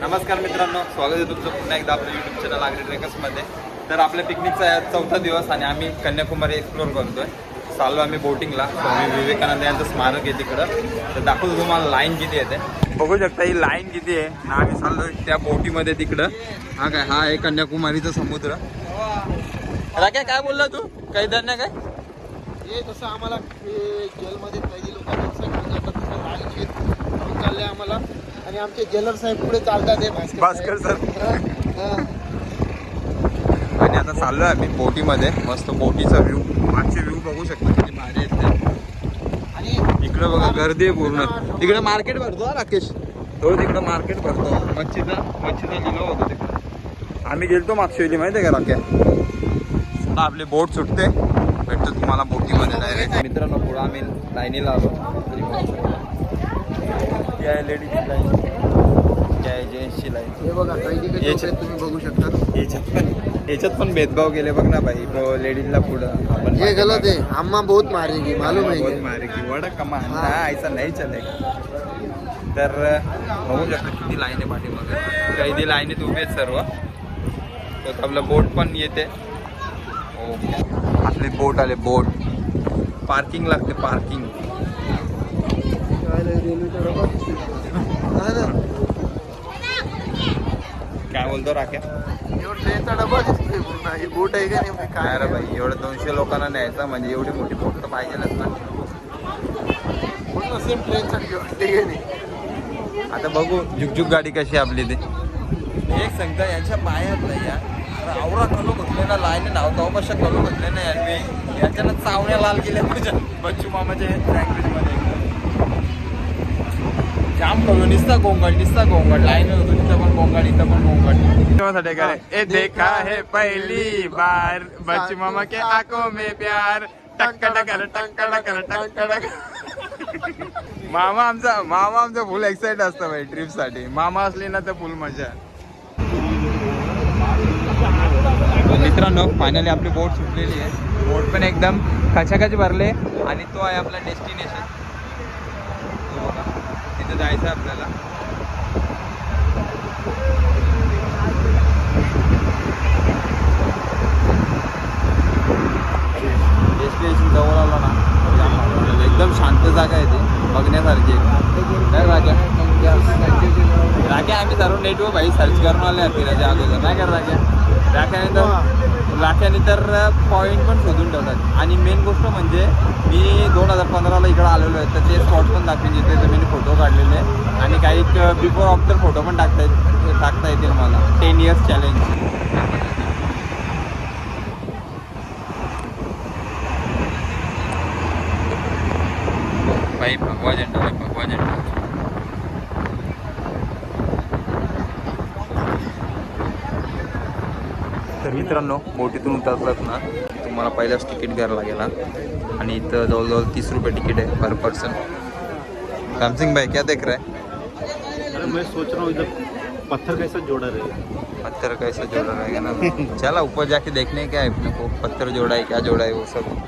नमस्कार मित्रांनो स्वागत आहे तुमचं पुन्हा एकदा आपल्या युट्यूब चॅनल आगरी ट्रेकर्समध्ये तर आपल्या पिकनिकचा चौथा दिवस आणि आम्ही कन्याकुमारी एक्सप्लोर करतोय. चाललो आम्ही बोटिंगला. स्वामी विवेकानंद यांचं स्मारक आहे तिकडं. तर दाखवतो तुम्हाला लाईन किती येते बघू शकता ही लाईन किती आहे. आम्ही चाललो त्या बोटीमध्ये तिकडं. हा काय हा आहे कन्याकुमारीचा समुद्र. राख्या काय बोलला तू? काही धन्य नाही काय? हे तसं आम्हाला जेलमध्ये कैदी लोकांना चालले आम्हाला. आणि आमचे जेलर साहेब पुढे चालतात हे भास्कर हा. आणि आता चाललोय आम्ही बोटीमध्ये. मस्त बोटीचा व्ह्यू मागचे व्ह्यू बघू शकता किती भारी आहेत ते. आणि इकडं बघा गर्दी आहे पूर्ण. तिकडे मार्केट भरतो हा राकेश. तो तिकडं मार्केट भरतो. मच्छीचा मच्छीचा लिलो होतो तिकडं. आम्ही गेलतो मागच्या वेळी माहिती आहे का आता आपली बोट सुटते. भेटतो तुम्हाला बोटीमध्ये डायरेक्ट मित्रांनो पुढं आम्ही लाईनीला आलो. ही आहे लेडीजची लाईन ही आहे जेंट्सची लाईन हे बघा कैदी कसे याचे- उभे आहेत तुम्ही बघू शकता. याच्यात पण याच्यात पण भेदभाव केले बघ ना भाई लेडीजला पुढं. आपण ये गलत है अम्मा बहुत मारेगी मालूम है बहुत ये? मारेगी वड कमान हाँ. हा ऐसा नाही चलेगा. तर बघू शकता किती लाईन आहे पाठीमागे. कैदी लाईनीत उभे आहेत सर्व. तर आपलं बोट पण येते. ओके. आपले बोट आले बोट पार्किंग लागते पार्किंग काय बोलतो राख्या? एवढं ट्रेनचा डबा दिसतोय पूर्ण ही बोट आहे का नाही काय रे भाई एवढं दोनशे लोकांना न्यायचं म्हणजे एवढी मोठी बोट तर पाहिजेलच ना. पूर्ण सेम ट्रेनसाठी वाटते का नाही आता बघू झुकझुक गाडी कशी आहे आपली ते. एक सांगता यांच्या पायात नाही या. अरे आवरा कलो घुसले ना लाईन नाव तो कशा कलो घुसले ना यार मी याच्यानं चावण्या लाल केल्या माझ्या बच्चू मामाच्या मध्ये. जाम कलो निसता गोंगड निसता गोंगड लाईन होतो तिथं पण गोंगड इथं पण गोंगड ए देखा है पहली बार. बच्चू मामा के आंखों में प्यार. टक्का टकर टक्का टकर टक्का टकर मामा आमचा मामा आमचा फुल एक्साइट असतो भाई ट्रिपसाठी मामा असली ना तर फुल मजा. मित्रांनो फायनली आपली बोट सुटलेली आहे. बोट पण एकदम खचाखच भरले आणि तो आहे आपला डेस्टिनेशन तिथं जायचं आहे आपल्याला. डेस्टिनेशन जवळ आलो ना एकदम शांत जागा आहे ती बघण्यासारखी आहे. काय राजा? राख्या आम्ही सर्व नेटवर भाई सर्च करून आले फिरायच्या अगोदर. नाही कर राख्या राख्याने तर राख्याने तर पॉईंट पण शोधून ठेवतात. आणि मेन गोष्ट म्हणजे मी दोन हजार पंधराला इकडं आलेलो आहे तर ते स्पॉट पण दाखवून जिथे तर मी फोटो काढलेले आणि काही बिफोर आफ्टर फोटो पण टाकता येत टाकता येतील मला. टेन इयर्स चॅलेंज भाई भगवा झेंडा भाई भगवा झेंडा. तर मित्रांनो बोटीतून उतरलात ना तुम्हाला पहिल्याच तिकीट घ्यायला लागेल. आणि इथं जवळजवळ तीस रुपये तिकीट आहे पर पर्सन. रामसिंग भाई क्या देख रहा है? अरे मैं सोच रहा हूँ इधर पत्थर कैसा जोड़ा रहेगा पत्थर कैसे जोड़ा रहेगा ना? चला ऊपर जाके देखने क्या है अपने को। पत्थर जोड़ा है क्या जोड़ा है वो सब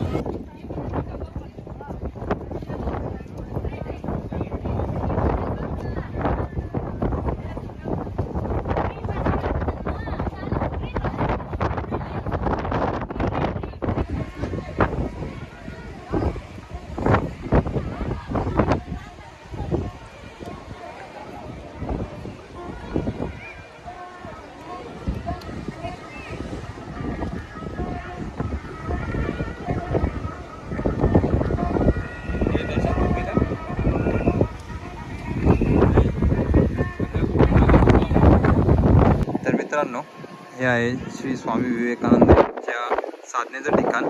तर मित्रांनो हे आहे श्री स्वामी विवेकानंदांच्या साधनेचं ठिकाण.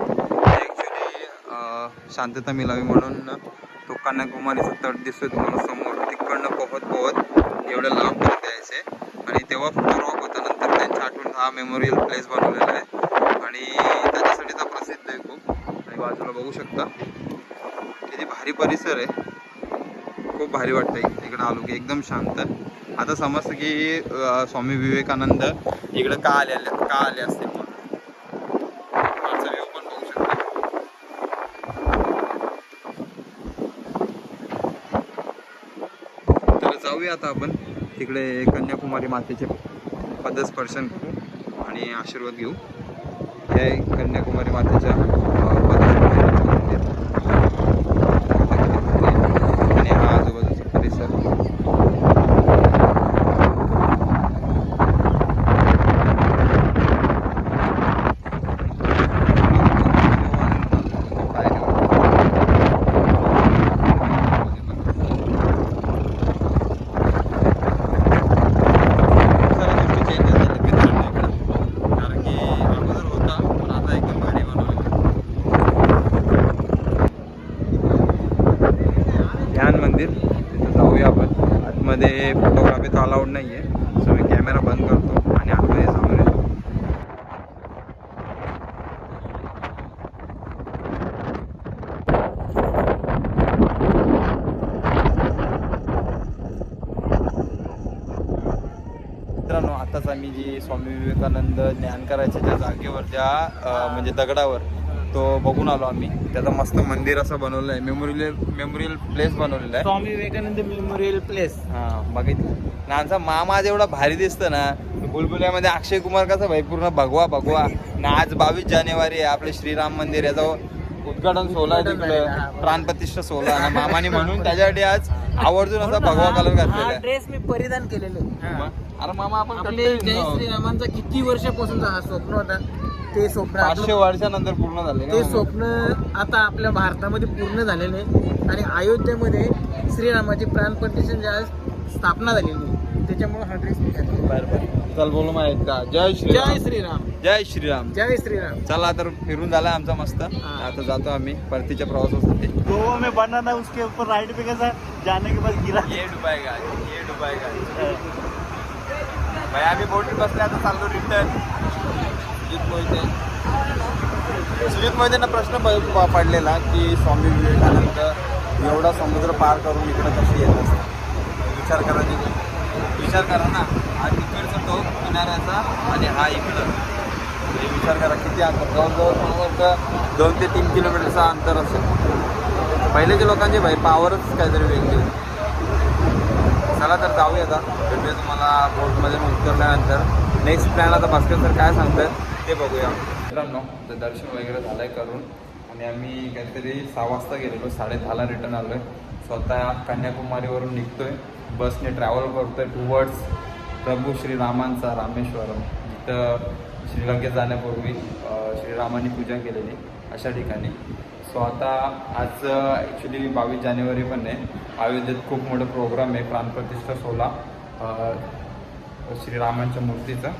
ॲक्च्युली शांतता मिळावी म्हणून तो कन्याकुमारीचा तट दिसतोय तुम्हाला समोर. तिकडनं पोहत पोहत एवढं लांब करत यायचे आणि तेव्हा फोटो रॉक होता. नंतर त्यांच्या आठवण हा मेमोरियल प्लेस बनवलेला आहे. आणि त्याच्यासाठी तर प्रसिद्ध आहे खूप. आणि बाजूला बघू शकता. किती भारी परिसर आहे. खूप भारी वाटतं इक- इकडं आलो की एकदम शांत. आता समजतं की स्वामी विवेकानंद इकडं का आले का आले असतील? म्हणून पण बघू तर जाऊया आता आपण. तिकडे कन्याकुमारी मातेचे पदस्पर्शन करू आणि आशीर्वाद घेऊ. हे कन्याकुमारी मातेच्या अं, पदस्पर्शनाचं मंदिर आणि हा आजूबाजूचा परिसर साऱ्या गोष्टी चेंज झाल्या मित्रांनो इकडं कारण की अगोदर होता पण आता एकदम भारी बनवलेलं ध्यान मंदिर तिथं जाऊया आपण आतमध्ये फोटोग्राफी तर अलाउड नाही आहे सो मी कॅमेरा बंद करतो आणि आतमध्ये जाऊन येतो मित्रांनो आताच आम्ही जी स्वामी ज्ञान करायच्या ज्या जागेवर ज्या अं, म्हणजे दगडावर. तो बघून आलो आम्ही. त्याचं मस्त मंदिर असं बनवलं आहे. मेमोरियल मेमोरियल प्लेस बनवलेलं आहे. स्वामी विवेकानंद मेमोरियल प्लेस हा बघितलं. ना आमचा मामा आज एवढा भारी दिसतं ना. बुलबुल्यामध्ये अक्षय कुमार कसा भाई पूर्ण भगवा भगवा. ना आज बावीस जानेवारी आहे. आपले श्रीराम मंदिर याचं उद्घाटन सोहळा आहे तिकडं. प्राणप्रतिष्ठा सोहळा मामाने म्हणून त्याच्यासाठी आज आवर्जून असा भगवा कलर घातलेला आहे ड्रेस मी परिधान केलेले? अरे मामा आपण आपले जय. श्रीरामांचा किती वर्षापासूनचा हा स्वप्न होता ते स्वप्न पाचशे वर्षानंतर पूर्ण झाले ते? स्वप्न आता आपल्या भारतामध्ये पूर्ण झालेलं आहे आणि अयोध्येमध्ये श्रीरामाची प्राणप्रतिष्ठा ज्या स्थापना झालेली त्याच्यामुळे हा ड्रेस मी घातलेला. बरं, बरं. चल बोलू माहीत का जय श्रीराम. जय श्रीराम. जय श्रीराम. जय श्रीराम. चला तर फिरून झाला आमचा मस्त. आता जातो आम्ही परतीच्या प्रवासासाठी. गोवा में बना था उसके ऊपर राइड पे कैसा जाने के बाद गिरा. ये डुबायगा ये डुबायगा भाई आम्ही बोटीत बसले आता चाललो रिटर्न सुजित मोहिते. सुजित मोहितेंना प्रश्न प- पडलेला की स्वामी विवेकानंद एवढा समुद्र पार करून इकडं कशी येत असतात विचार करा तिथे. विचार करा ना. हा तिकडचा टोक किनाऱ्याचा आणि हा इकडं. हे विचार करा किती अंतर. जवळजवळ मला वाटतं दोन ते तीन किलोमीटरचा अंतर असेल. पहिलेच्या लोकांची भाई पावरच काहीतरी वेगळी. चला तर जाऊया आता. भेटूया तुम्हाला बोटमध्ये उतरल्यानंतर. नेक्स्ट प्लॅन आता भास्कर सर काय सांगतात ते बघूया. मित्रांनो तर दर्शन वगैरे झालं आहे करून. आणि आम्ही काहीतरी सहा वाजता गेलेलो. साडे दहाला रिटर्न आलो आहे स्वतः कन्याकुमारीवरून निघतोय. बसने ट्रॅव्हल करतोय टुवर्ड्स प्रभू श्रीरामांचा रामेश्वरम. जिथं श्रीलंकेत जाण्यापूर्वी श्रीरामांनी पूजा केलेली अशा ठिकाणी. सो आता आज ॲक्च्युली बावीस जानेवारी पण आहे. अयोध्येत खूप मोठं प्रोग्राम आहे प्राणप्रतिष्ठा सोहळा श्रीरामांच्या मूर्तीचा.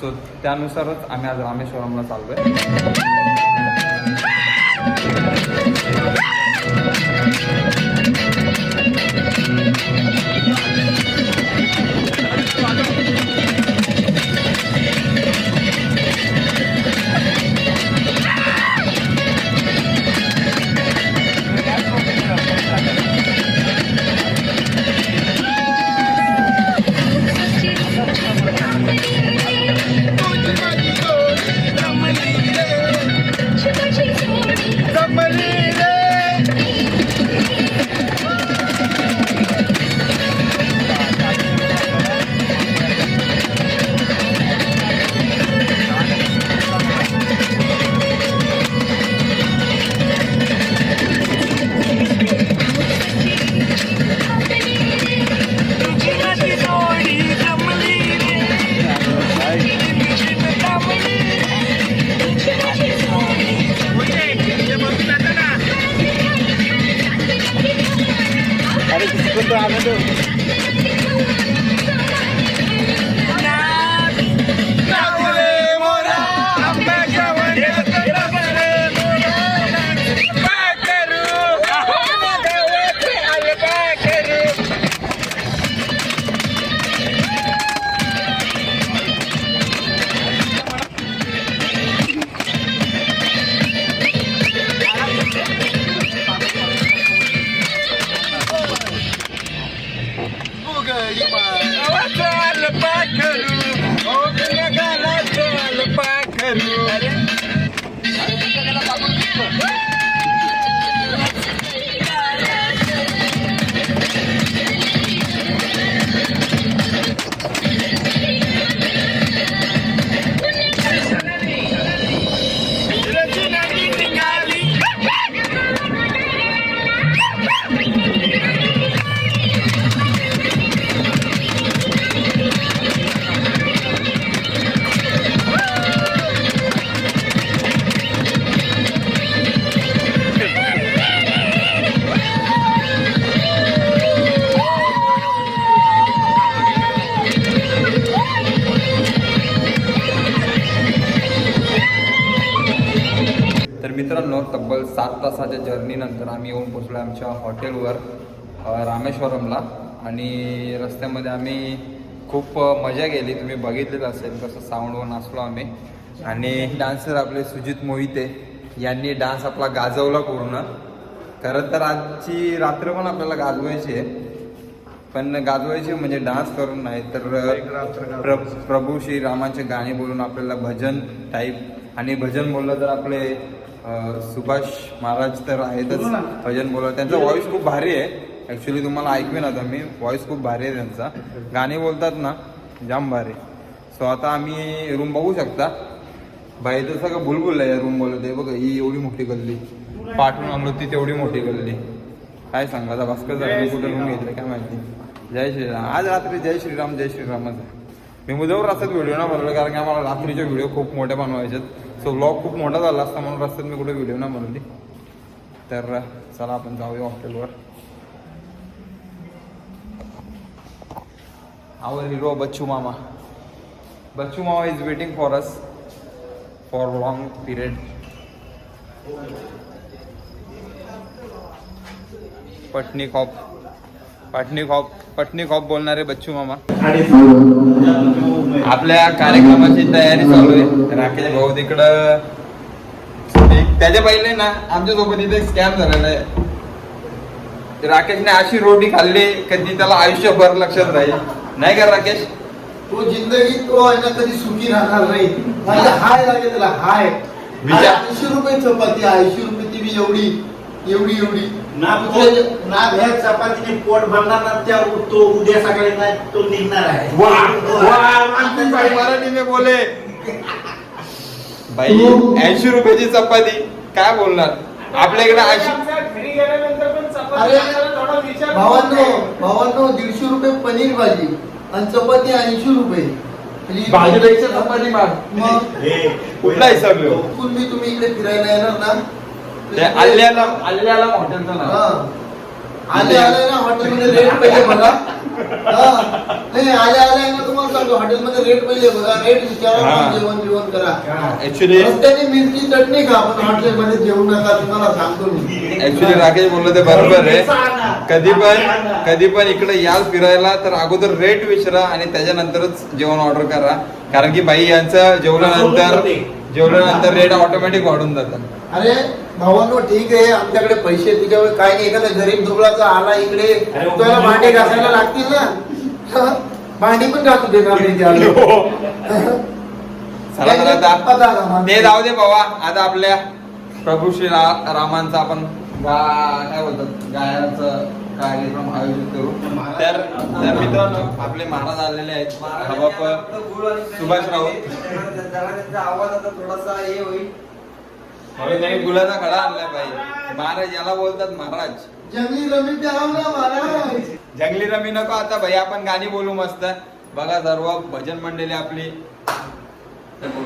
सो त्यानुसारच आम्ही आज रामेश्वरमला चाललो आहे जर्नीनंतर आम्ही येऊन पोचलो आमच्या हॉटेलवर रामेश्वरमला. आणि रस्त्यामध्ये आम्ही खूप मजा केली. तुम्ही बघितलेलं असेल कसं साऊंडवर नाचलो आम्ही. आणि डान्सर आपले सुजित मोहिते यांनी डान्स आपला गाजवला पूर्ण. खरं तर आजची रात्र पण आपल्याला गाजवायची आहे. पण गाजवायची म्हणजे डान्स करून नाही तर प्र प्रभू श्रीरामाचे गाणे बोलून आपल्याला भजन टाईप आणि भजन बोललं तर आपले सुभाष महाराज तर आहेतच. भजन बोलत त्यांचा व्हॉइस खूप भारी आहे. ॲक्च्युली तुम्हाला ऐकवेन आता मी. व्हॉइस खूप भारी आहे त्यांचा. गाणे बोलतात ना जाम भारी. सो आता आम्ही रूम बघू शकता. बाई तर सगळं बुलबुल आहे रूम बोलत आहे बघा ही एवढी मोठी गल्ली. पाठवून आणलो ती तेवढी मोठी गल्ली. काय सांगा आता भास्कर झालं कुठं रूम घेतलं काय माहिती. जय श्रीराम. आज रात्री जय श्रीराम जय श्रीरामच मी मुदवर रस्त्यात व्हिडिओ ना बनवले कारण की आम्हाला रात्रीचे व्हिडिओ खूप मोठे बनवायचे सो ब्लॉग खूप मोठा झाला असता म्हणून रस्त्यात मी कुठे व्हिडिओ ना बनवली. तर चला आपण जाऊया हॉटेलवर आवर हिरो बच्चू मामा. Bachchu mama is waiting for us for long period Patni कॉप पटनी कॉप पटनी खॉप बोलणारे बच्चू मामा. आपल्या कार्यक्रमाची तयारी चालू आहे. राकेश भाऊ तिकडं त्याच्या पहिले ना आमच्यासोबत इथे स्कॅम झालेला आहे. राकेशने अशी रोटी खाल्ली की ती त्याला आयुष्यभर लक्षात राहील. नाही का राकेश? तो जिंदगी तो आहे ना कधी सुखी राहणार नाही. माझा हाय लागेल त्याला हाय. ऐंशी रुपये चपाती ऐंशी रुपये ती बी एवढी एवढी एवढी. ना तुझ्या- ना ह्या चपातीने पोट भरणार ना त्या तो उद्या सकाळी ना तो निघणार आहे. मराठी में बोले भाई ऐंशी रुपयाची चपाती. काय बोलणार? आपल्या इकडे ऐंशी घरी गेल्यानंतर पण चपाती अरे, खाताना थोडा विचार भावांनो भावांनो दीडशे रुपये पनीर भाजी आणि चपाती ऐंशी रुपये. भाजीपेक्षा चपाती माग. मग हे, कुठला हिसाब तुम्ही इकडे फिरायला येणार ना? ते आल्याला आल्याला हॉटेलचं नाव. हा. आले आले ना हॉटेलमध्ये रेट पहिले बघा हा. नाही आले आले ना तुम्हाला सांगतो हॉटेलमध्ये रेट पहिले बघा. रेट विचारा हा. मग जेवण जेवण करा. ऍक्च्युली रस्त्याने मिरची चटणी खा पण हॉटेलमध्ये जेवू नका तुम्हाला सांगतो मी. ऍक्च्युली राकेश बोललो ते बरोबर आहे. कधी पण कधी पण इकडे याल फिरायला तर अगोदर रेट विचारा आणि त्याच्यानंतरच जेवण ऑर्डर करा. कारण की बाई यांचं जेवल्यानंतर जेवल्यानंतर रेट ऑटोमॅटिक वाढून जातात. अरे भावांनो ठीक आहे आमच्याकडे पैसे तुझ्यावर काय नाही. एखादा गरीब दुबळाचा आला इकडे तुला भांडे घासायला लागतील ना? हा? भांडी पण घासू. चला तर आता आता आला. ते जाऊ दे बाबा. आता आपल्या प्रभू श्री रा- रामांचा आपण गा काय बोलतात? गायनाचं कार्यक्रम आयोजित करू. तर तर मित्रांनो आपले महाराज आलेले आहेत. हवाप सुभाष राऊत. आवाज आता थोडासा हे होईल. त्यांनी गुलाचा खडा आणलाय बाई. महाराज याला बोलतात महाराज. जंगली रमी प्याव ना महाराज. जंगली रमी नको आता भाई आपण गाणी बोलू मस्त. बघा सर्व भजन मंडळी आपली. ओ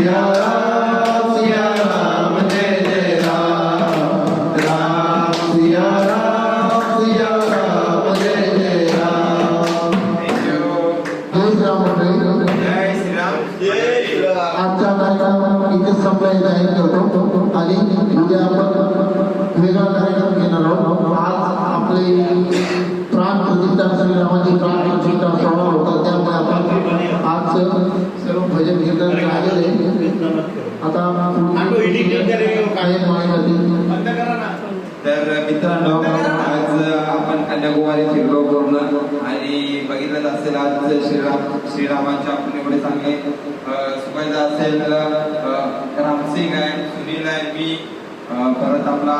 Yeah. आपण कन्याकुमारी फिरलो पूर्ण. आणि बघितलं असेल आज श्रीराम श्रीरामांच्या आपण एवढे चांगले सुखायचं असेल रामसिंग आहे सुनील आहे मी परत आपला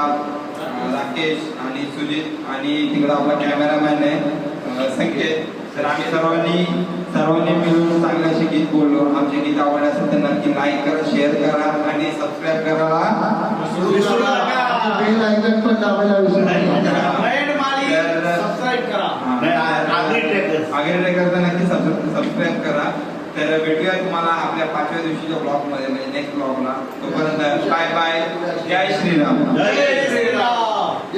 राकेश आणि सुजित आणि तिकडं आपला कॅमेरामॅन आहे संकेत. तर आम्ही सर्वांनी सर्वांनी मिळून चांगले असे गीत बोललो. आमचे गीत आवडले असेल तर नक्की लाईक करा शेअर करा आणि सबस्क्राईब नका. बेल आयकन पण दाबायला विसरू नका. सबस्क्राईब करा. आगरी ट्रॅकर्स. आग्रे करता नक्की सबस्क्राईब करा. तर भेटूया तुम्हाला आपल्या पाचव्या दिवशीच्या ब्लॉगमध्ये म्हणजे नेक्स्ट ब्लॉगला तोपर्यंत बाय बाय जय श्रीराम. जय श्रीराम.